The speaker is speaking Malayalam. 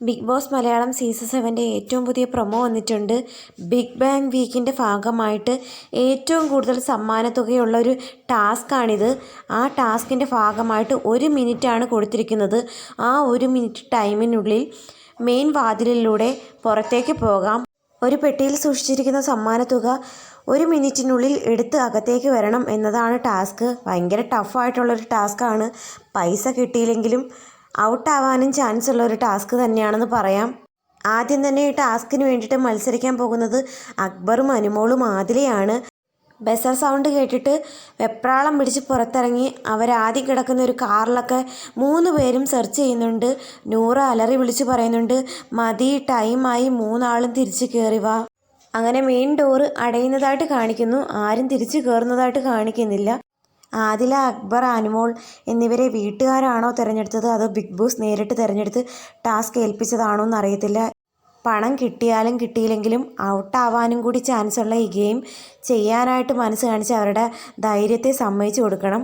ബിഗ് ബോസ് മലയാളം സീസൺ സെവന്റെ ഏറ്റവും പുതിയ പ്രൊമോ വന്നിട്ടുണ്ട്. ബിഗ് ബാങ് വീക്കിന്റെ ഭാഗമായിട്ട് ഏറ്റവും കൂടുതൽ സമ്മാനത്തുകയുള്ള ഒരു ടാസ്ക്കാണിത്. ആ ടാസ്കിന്റെ ഭാഗമായിട്ട് ഒരു മിനിറ്റാണ് കൊടുത്തിരിക്കുന്നത്. ആ ഒരു മിനിറ്റ് ടൈമിനുള്ളിൽ മെയിൻ വാതിലിലൂടെ പുറത്തേക്ക് പോകാം. ഒരു പെട്ടിയിൽ സൂക്ഷിച്ചിരിക്കുന്ന സമ്മാനത്തുക ഒരു മിനിറ്റിനുള്ളിൽ എടുത്ത് അകത്തേക്ക് വരണം എന്നതാണ് ടാസ്ക്. ഭയങ്കര ടഫായിട്ടുള്ളൊരു ടാസ്ക്കാണ്. പൈസ കിട്ടിയില്ലെങ്കിലും ഔട്ടാവാനും ചാൻസ് ഉള്ള ഒരു ടാസ്ക് തന്നെയാണെന്ന് പറയാം. ആദ്യം തന്നെ ഈ ടാസ്കിന് വേണ്ടിയിട്ട് മത്സരിക്കാൻ പോകുന്നത് അക്ബറും അനുമോളും ആദിലയാണ്. ബസർ സൗണ്ട് കേട്ടിട്ട് വെപ്രാളം പിടിച്ച് പുറത്തിറങ്ങി അവരാദ്യം കിടക്കുന്ന ഒരു കാറിലൊക്കെ മൂന്ന് പേരും സെർച്ച് ചെയ്യുന്നുണ്ട്. നൂറ് അലറി വിളിച്ച് പറയുന്നുണ്ട് മതി ടൈമായി മൂന്നാളും തിരിച്ചു കയറി അങ്ങനെ മെയിൻ ഡോറ് അടയുന്നതായിട്ട് കാണിക്കുന്നു. ആരും തിരിച്ചു കയറുന്നതായിട്ട് കാണിക്കുന്നില്ല. ആദില അക്ബർ അനുമോൾ എന്നിവരെ വീട്ടുകാരാണോ തിരഞ്ഞെടുത്തത്? അതോ ബിഗ് ബോസ് നേരിട്ട് തിരഞ്ഞെടുത്ത് ടാസ്ക് ഏൽപ്പിച്ചതാണോ എന്നറിയത്തില്ല പണം കിട്ടിയാലും കിട്ടിയില്ലെങ്കിലും ഔട്ടാവാനും കൂടി ചാൻസുള്ള ഈ ഗെയിം ചെയ്യാനായിട്ട് മനസ്സ് കാണിച്ച് അവരുടെ ധൈര്യത്തെ സമ്മതിച്ചു കൊടുക്കണം.